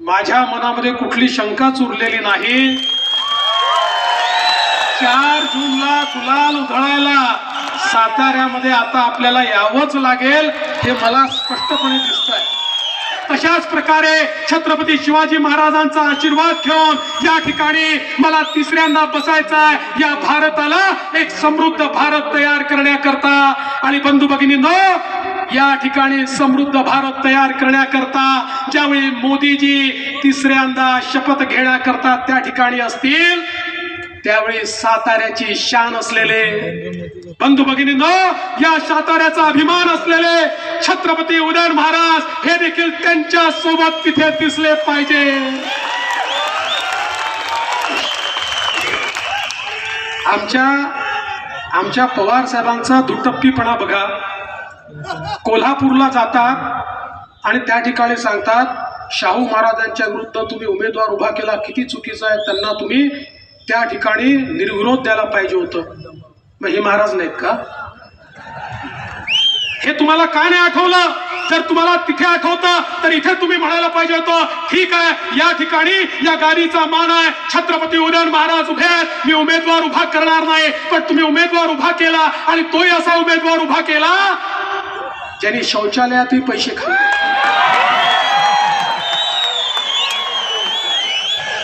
माझ्या मनामध्ये कुठली शंकाच उरलेली नाही. चार जूनला गुलाल उधळायला साताऱ्यामध्ये आता आपल्याला यावंच लागेल हे मला स्पष्टपणे दिसत आहे तशाच प्रकारे छत्रपती शिवाजी महाराजांचा आशीर्वाद घेऊन या ठिकाणी मला तिसऱ्यांदा बसायचा आहे. या भारताला एक समृद्ध भारत तयार करण्याकरता. आणि बंधू भगिनींनो या ठिकाणी समृद्ध भारत तयार करण्याकरता ज्यावेळी मोदीजी तिसऱ्यांदा शपथ घेण्याकरता त्या ठिकाणी असतील त्यावेळी साताऱ्याची शान असलेले बंधू भगिनींनो या साताऱ्याचा अभिमान असलेले छत्रपती उदयन महाराज हे देखील त्यांच्यासोबत तिथे दिसले पाहिजे. आमच्या आमच्या पवार साहेबांचा दुटप्पीपणा बघा. कोल्हापूरला जातात आणि त्या ठिकाणी सांगतात शाहू महाराजांच्या विरुद्ध तुम्ही उमेदवार उभा केला किती चुकीचा आहे त्यांना तुम्ही त्या ठिकाणी निर्विरोध द्यायला पाहिजे होतं. मग हे महाराज नाहीत का? हे तुम्हाला का नाही आठवलं? जर तुम्हाला तिथे आठवतं तर इथे तुम्ही म्हणायला पाहिजे होतं ठीक आहे या ठिकाणी या गाडीचा मान आहे छत्रपती उदयन महाराज उभे आहेत मी उमेदवार उभा करणार नाही पण तुम्ही उमेदवार उभा केला आणि तोही असा उमेदवार उभा केला ज्यांनी शौचालयातही पैसे खाल्ले.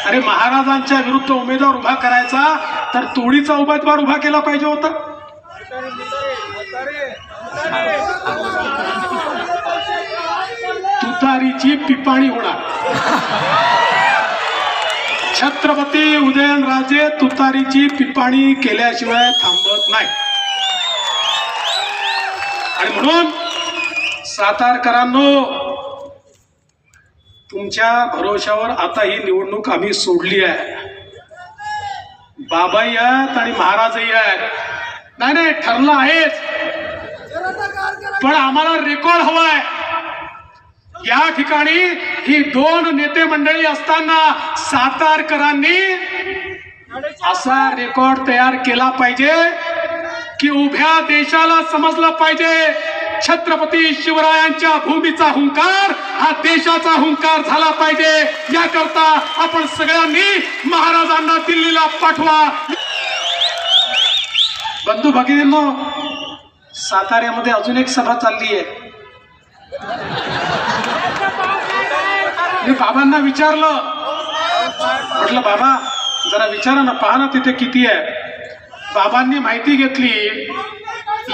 अरे महाराजांच्या विरुद्ध उमेदवार उभा करायचा तर तोडीचा उमेदवार उभा केला पाहिजे होता. तुतारीची पिपाणी होणार. छत्रपती उदयनराजे तुतारीची पिपाणी केल्याशिवाय थांबत नाही. आणि म्हणून सातारकरांनो तुमच्या भरोशावर आता ही निवडणूक आम्ही सोडली आहे. बाबाही आहेत आणि महाराजही आहेत. नाही नाही ठरलं आहेच. पण आम्हाला रेकॉर्ड हवाय. या ठिकाणी ही दोन नेते मंडळी असताना सातारकरांनी असा रेकॉर्ड तयार केला पाहिजे की उभ्या देशाला समजलं पाहिजे. छत्रपती शिवरायांच्या भूमीचा हुंकार हा देशाचा हुंकार झाला पाहिजे. याकरता आपण सगळ्यांनी महाराजांना दिल्लीला पाठवा. बंधू भगिनींनो साताऱ्यामध्ये अजून एक सभा चालली आहे. मी बाबांना विचारलं. म्हटलं बाबा जरा विचारा ना पहा ना तिथे किती आहे. बाबांनी माहिती घेतली.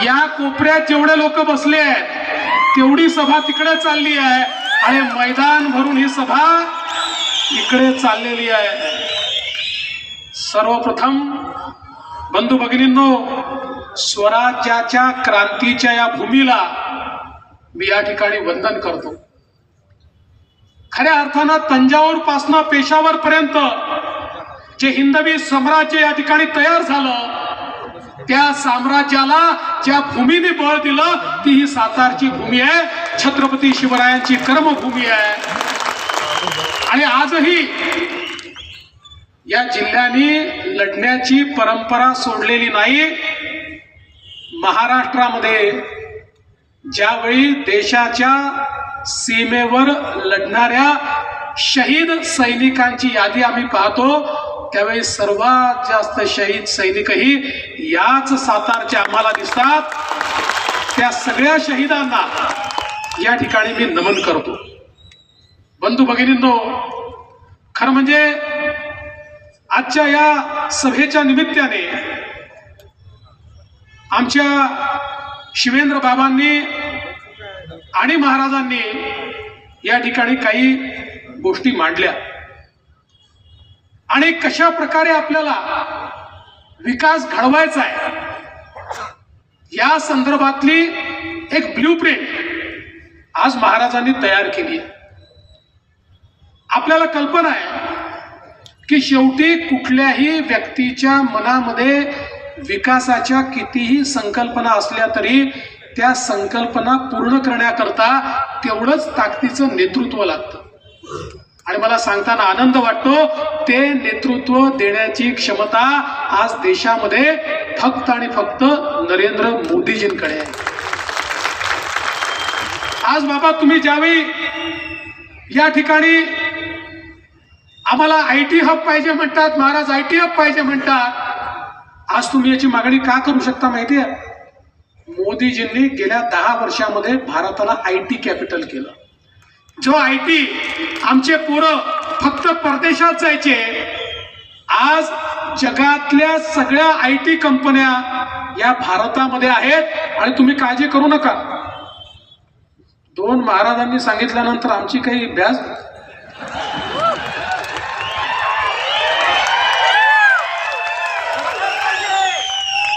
या कोपऱ्यात जेवढे लोक बसले आहेत तेवढी सभा तिकडे चालली आहे आणि मैदान भरून ही सभा इकडे चाललेली आहे. सर्वप्रथम बंधू भगिनींनो स्वराज्याच्या क्रांतीच्या या भूमीला मी या ठिकाणी वंदन करतो. खऱ्या अर्थानं तंजावर पासनं पेशावर पर्यंत जे हिंदवी साम्राज्य या ठिकाणी तयार झालं त्या साम्राज्याला ज्या भूमीने बळ दिलं ती ही सातारची भूमी आहे. छत्रपती शिवरायांची कर्मभूमी आहे. आणि आजही या जिल्ह्याने लढण्याची परंपरा सोडलेली नाही. महाराष्ट्रामध्ये ज्यावेळी देशाच्या सीमेवर लढणाऱ्या शहीद सैनिकांची यादी आम्ही पाहतो त्यावेळी सर्वात जास्त शहीद सैनिकही याच सातारचे आम्हाला दिसतात. त्या सगळ्या शहीदांना या ठिकाणी मी नमन करतो. बंधू भगिनींनो खरं म्हणजे आजच्या या सभेच्या निमित्ताने आमच्या शिवेंद्र बाबांनी आणि महाराजांनी या ठिकाणी काही गोष्टी मांडल्या. आणि कशा प्रकारे आपल्याला विकास घडवायचा आहे या संदर्भातली एक ब्ल्यू प्रिंट आज महाराजांनी तयार केली आहे. आपल्याला कल्पना आहे की शेवटी कुठल्याही व्यक्तीच्या मनामध्ये विकासाच्या कितीही संकल्पना असल्या तरी त्या संकल्पना पूर्ण करण्याकरता तेवढंच ताकदीचं नेतृत्व लागतं. आणि मला सांगताना आनंद वाटतो ते नेतृत्व देण्याची क्षमता आज देशामध्ये फक्त आणि फक्त नरेंद्र मोदीजींकडे आहे. आज बाबा तुम्ही ज्यावेळी या ठिकाणी आम्हाला आय टी हब पाहिजे म्हणतात महाराज आय टी हब पाहिजे म्हणतात आज तुम्ही याची मागणी का करू शकता माहिती आहे मोदीजींनी गेल्या दहा वर्षामध्ये भारताला आय टी कॅपिटल केलं. जो आय टी आमचे पोरं फक्त परदेशात जायचे आज जगातल्या सगळ्या आय टी कंपन्या या भारतामध्ये आहेत आणि तुम्ही काळजी करू नका. दोन महाराजांनी सांगितल्यानंतर आमची काही अभ्यास?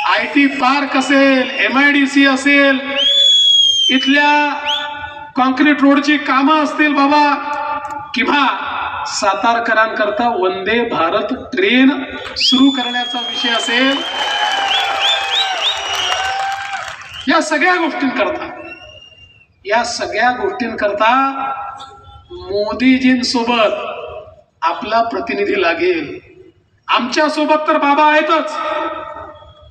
आय टी पार्क असेल एम आय डी सी असेल इथल्या कॉन्क्रीट रोडची कामं असतील बाबा. किंवा सातारकरांकरता वंदे भारत ट्रेन सुरू करण्याचा विषय असेल. या सगळ्या गोष्टींकरता या सगळ्या गोष्टींकरता मोदीजींसोबत आपला प्रतिनिधी लागेल. आमच्यासोबत तर बाबा आहेतच.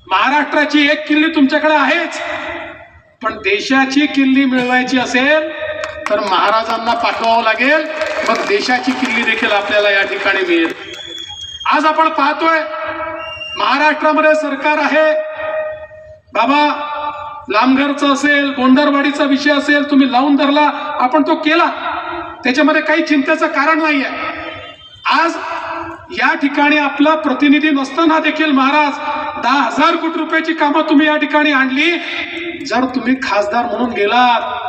महाराष्ट्राची एक किल्ली तुमच्याकडे आहेच. पण देशाची किल्ली मिळवायची असेल तर महाराजांना पाठवावं लागेल. मग देशाची किल्ली देखील आपल्याला या ठिकाणी मिळेल. आज आपण पाहतोय महाराष्ट्रामध्ये सरकार आहे. बाबा लामघरचा असेल गोंधरवाडीचा विषय असेल तुम्ही लावून धरला आपण तो केला. त्याच्यामध्ये काही चिंतेचं कारण नाही आहे आज या ठिकाणी आपला प्रतिनिधी नसताना देखील महाराज दहा हजार कोटी रुपयाची कामं तुम्ही या ठिकाणी आणली. जर तुम्ही खासदार म्हणून गेलात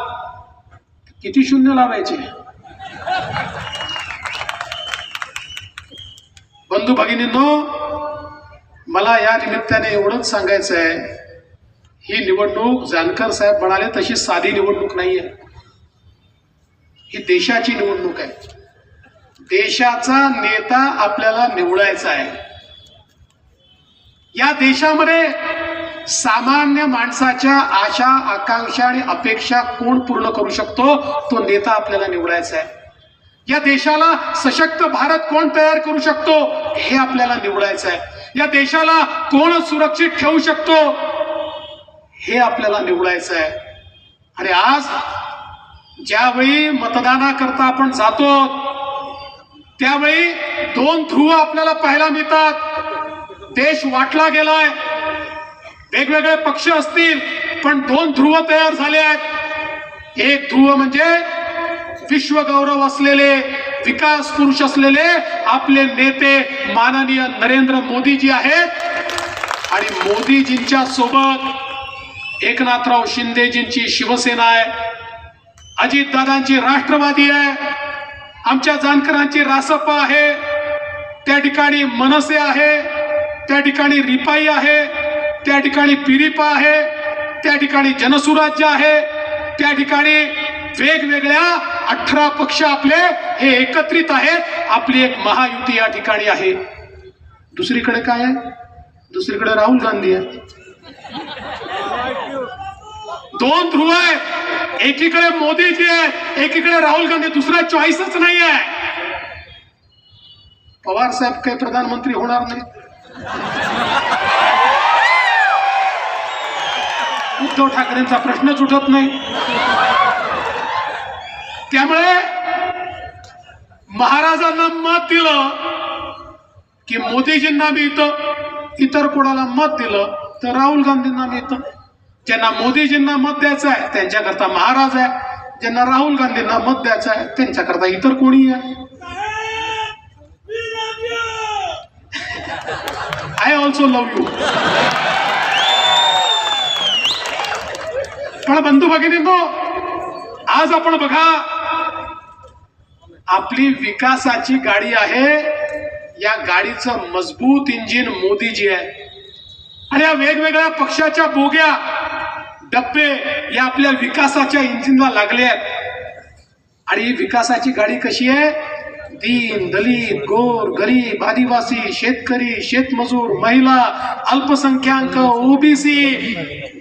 किती शून्य लावायचे? बंधू भगिनींनो मला या निमित्ताने एवढंच सांगायचं आहे ही निवडणूक जानकर साहेब म्हणाले तशी साधी निवडणूक नाही आहे ही देशाची निवडणूक आहे. देशाचा नेता आपल्याला निवडायचा आहे. या देशामध्ये सामान्य माणसाच्या आशा आकांक्षा आणि अपेक्षा कोण पूर्ण करू शकतो? तो नेता आपल्याला निवडायचा आहे. या देशाला सशक्त भारत कोण तयार करू शकतो? हे आपल्याला निवडायचं आहे. या देशाला कोण सुरक्षित ठेवू शकतो? हे आपल्याला निवडायचं आहे. आणि आज ज्यावेळी मतदानाकरता आपण जातो त्यावेळी दोन ध्रुव आपल्याला पाहायला मिळतात. देश वाटला गेलाय. वेगवेगळे पक्ष असतील पण दोन ध्रुव तयार झाले आहेत. एक ध्रुव म्हणजे विश्वगौरव असलेले विकास पुरुष असलेले आपले नेते माननीय नरेंद्र मोदीजी आहेत. आणि मोदीजींच्या सोबत एकनाथराव शिंदेजींची शिवसेना आहे. अजितदादांची राष्ट्रवादी आहे. आमच्या जानकरांची रासप आहे. त्या ठिकाणी मनसे आहे. त्या ठिकाणी रिपाई आहे. त्या ठिकाणी पिरिपा आहे त्या ठिकाणी जनसुराज्य आहे त्या ठिकाणी वेगवेगळ्या अठरा पक्ष आपले हे एकत्रित आहेत. आपली एक महायुती या ठिकाणी आहे. दुसरीकडे काय आहे? दुसरीकडे राहुल गांधी आहे. दोन ध्रुव आहेत एकीकडे मोदीजी आहे एकीकडे राहुल गांधी. दुसरा चॉईसच नाही आहे. पवार साहेब काही प्रधानमंत्री होणार नाही. उद्धव ठाकरेंचा प्रश्नच उठत नाही. त्यामुळे महाराजांना मत दिलं की मोदीजींना मिळतं इतर कोणाला मत दिलं तर राहुल गांधींना मिळतं ज्यांना मोदीजींना मत द्यायचं आहे त्यांच्याकरता महाराज आहे. ज्यांना राहुल गांधींना मत द्यायचं आहे त्यांच्याकरता इतर कोणी आहे? आय ऑल्सो लव्ह यू पण बंधू भगिनींनो हो, आज आपण बघा आपली विकासाची गाडी आहे या गाडीचं मजबूत इंजिन मोदीजी आहे. आणि या वेगवेगळ्या पक्षाच्या बोग्या डब्बे या आपल्या विकासाच्या इंजिनला लागले आहेत. आणि ही विकासाची गाडी कशी आहे? दीन दलित गोर गरीब आदिवासी शेतकरी शेतमजूर महिला अल्पसंख्याक ओबीसी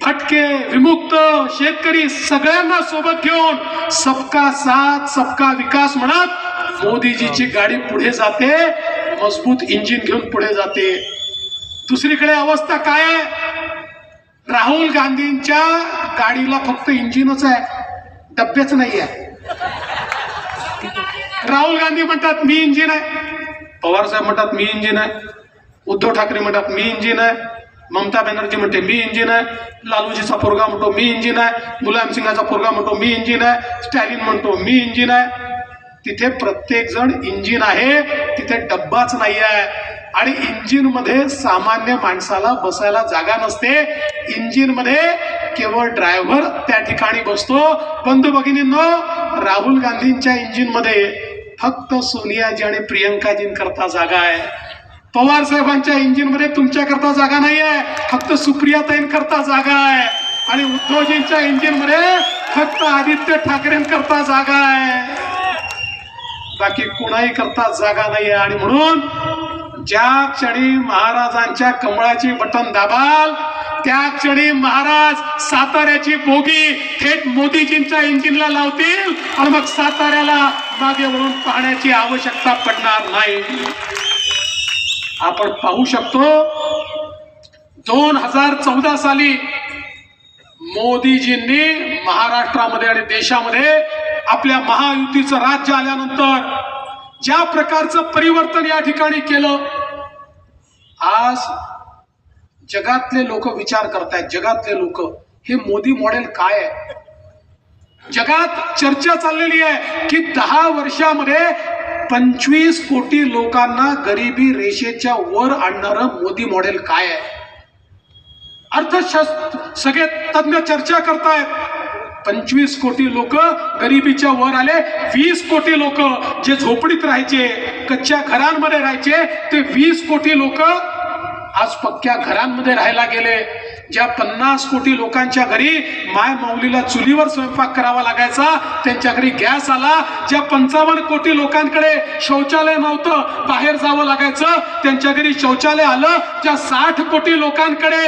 फटके विमुक्त शेतकरी सगळ्यांना सोबत घेऊन सबका साथ सबका विकास म्हणत मोदीजीची गाडी पुढे जाते मजबूत इंजिन घेऊन पुढे जाते. दुसरीकडे अवस्था काय आहे? राहुल गांधींच्या गाडीला फक्त इंजिनच आहे डब्बेच नाही आहे राहुल गांधी म्हणतात मी इंजिन आहे. पवार साहेब म्हणतात मी इंजिन आहे. उद्धव ठाकरे म्हणतात मी इंजिन आहे. ममता बॅनर्जी म्हणते मी इंजिन आहे. लालूजीचा पोरगा म्हणतो मी इंजिन आहे. मुलायम सिंगाचा पोरगा म्हणतो मी इंजिन आहे. स्टॅलिन म्हणतो मी इंजिन आहे. तिथे प्रत्येक जण इंजिन आहे तिथे डब्बाच नाही आहे. आणि इंजिनमध्ये सामान्य माणसाला बसायला जागा नसते. इंजिनमध्ये केवळ ड्रायव्हर त्या ठिकाणी बसतो. बंधू भगिनींनो राहुल गांधींच्या इंजिनमध्ये फक्त सोनियाजी आणि प्रियंकाजींकरता जागा आहे. पवार साहेबांच्या इंजिनमध्ये तुमच्याकरता जागा नाही आहे फक्त सुप्रियाताईंकरता जागा आहे. आणि उद्धवजींच्या इंजिनमध्ये फक्त आदित्य ठाकरेंकरता जागा आहे. बाकी कोणाही करता जागा नाही आहे आणि म्हणून ज्या क्षणी महाराजांच्या कमळाची बटन दाबाल त्या क्षणी महाराज साताऱ्याची बोगी थेट मोदीजींच्या इंजिनला लावतील आणि मग साताऱ्याला मागे वळून पाहण्याची आवश्यकता पडणार नाही. आपण पाहू शकतो दोन हजार चौदा साली मोदीजींनी महाराष्ट्रामध्ये आणि देशामध्ये आपल्या महायुतीचं राज्य आल्यानंतर ज्या प्रकारचं परिवर्तन या ठिकाणी केलं आज जगातले लोक विचार करतायत. जगातले लोक. हे मोदी मॉडेल काय आहे? जगात चर्चा चाललेली आहे की दहा वर्षामध्ये पंचवीस कोटी लोकांना गरिबी रेषेच्या वर आणणारं मोदी मॉडेल काय आहे? अर्थशास्त्र सगळे तज्ञ चर्चा करतायत. पंचवीस कोटी लोक गरिबीच्या वर आले. वीस कोटी लोक जे झोपडीत राहायचे कच्च्या घरांमध्ये राहायचे ते वीस कोटी लोक आज पक्क्या घरांमध्ये राहायला गेले. ज्या पन्नास कोटी लोकांच्या घरी माय माऊलीला चुलीवर स्वयंपाक करावा लागायचा त्यांच्या घरी गॅस आला ज्या पंचावन्न कोटी लोकांकडे शौचालय नव्हतं बाहेर जावं लागायचं त्यांच्या घरी शौचालय आलं ज्या साठ कोटी लोकांकडे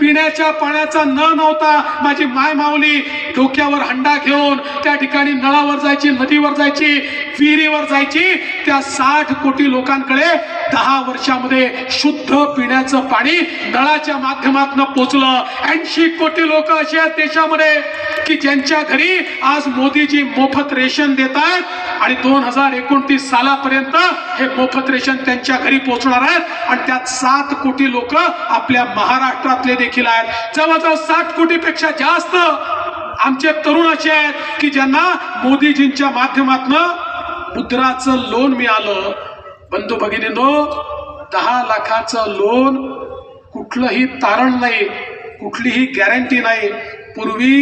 पिण्याच्या पाण्याचा नळ नव्हता. माझी माय माऊली डोक्यावर हंडा घेऊन त्या ठिकाणी नळावर जायची नदीवर जायची विहिरीवर जायची. त्या साठ कोटी लोकांकडे दहा वर्षामध्ये शुद्ध पिण्याचं पाणी नळाच्या माध्यमातून पोचलं. ऐंशी कोटी लोक असे आहेत देशामध्ये की ज्यांच्या घरी आज मोदीजी मोफत रेशन देत आहेत आणि दोन हजार एकोणतीस सालापर्यंत हे मोफत रेशन त्यांच्या घरी पोहोचणार आहेत. आणि त्यात सात कोटी लोक आपल्या महाराष्ट्रातले देखील आहेत. जवळजवळ साठ कोटीपेक्षा जास्त आमचे तरुण असे आहेत की ज्यांना मोदीजींच्या माध्यमातून मुद्राचं लोन मिळालं. बंधू भगिनीनो दहा लाखाचं लोन कुठलंही तारण नाही कुठलीही गॅरंटी नाही. पूर्वी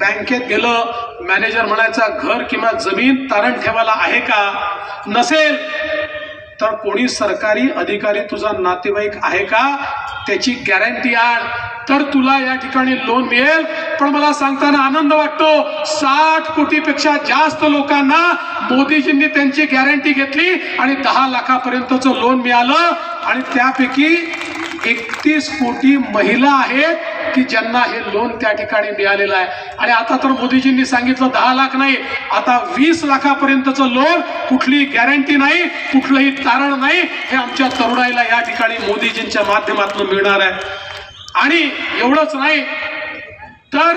बँकेत गेलं मॅनेजर म्हणायचा घर किंवा जमीन तारण ठेवायला आहे का? नसेल. तर कोणी सरकारी अधिकारी तुझा नातेवाईक आहे का? त्याची गॅरंटी आण. तर तुला या ठिकाणी लोन मिळेल. पण मला सांगताना आनंद वाटतो. साठ कोटीपेक्षा जास्त लोकांना मोदीजींनी त्यांची गॅरंटी घेतली आणि दहा लाखापर्यंतचं लोन मिळालं. आणि त्यापैकी एकतीस कोटी महिला आहेत. की ज्यांना हे लोन त्या ठिकाणी मिळालेलं आहे. आणि आता तर मोदीजींनी सांगितलं दहा लाख नाही आता वीस लाखापर्यंतचं लोन कुठलीही गॅरंटी नाही कुठलंही तारण नाही हे आमच्या तरुणाईला या ठिकाणी मोदीजींच्या माध्यमातून मिळणार आहे. आणि एवढंच नाही तर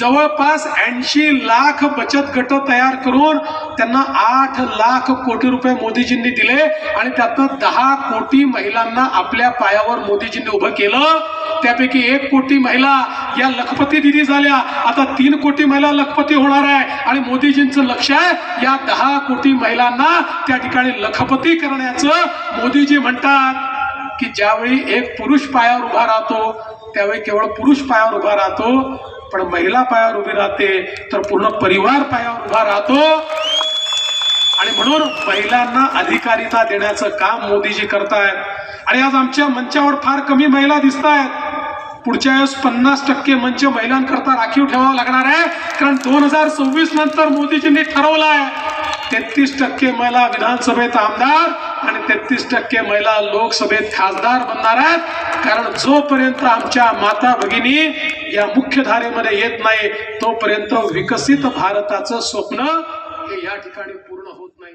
जवळपास ऐंशी लाख बचत गट तयार करून त्यांना आठ लाख कोटी रुपये मोदीजींनी दिले आणि त्यातनं दहा कोटी महिलांना आपल्या पायावर मोदीजींनी उभं केलं. त्यापैकी एक कोटी महिला या लखपती दिदी झाल्या. आता तीन कोटी महिला लखपती होणार आहे आणि मोदीजींचं लक्ष आहे या दहा कोटी महिलांना त्या ठिकाणी लखपती करण्याचं मोदीजी म्हणतात की ज्यावेळी एक पुरुष पायावर उभा राहतो त्यावेळी केवळ पुरुष पायावर उभा राहतो पण महिला पायावर उभी राहते तर पूर्ण परिवार पायावर उभा राहतो. आणि म्हणून महिलांना अधिकारिता देण्याचं काम मोदीजी करतायत. आणि आज आमच्या मंचावर फार कमी महिला दिसत आहेत पुढच्या वेळेस पन्नास टक्के मंच महिलांकरता राखीव ठेवावा लागणार आहे. कारण दोन हजार सव्वीस नंतर मोदीजींनी ठरवलं आहे तेहतीस टक्के महिला विधानसभेत आमदार आणि तेहतीस टक्के महिला लोकसभेत खासदार बनणार आहेत. कारण जोपर्यंत आमच्या माता भगिनी या मुख्यधारेमध्ये येत नाही तोपर्यंत विकसित भारताचं स्वप्न हे या ठिकाणी पूर्ण होत नाही.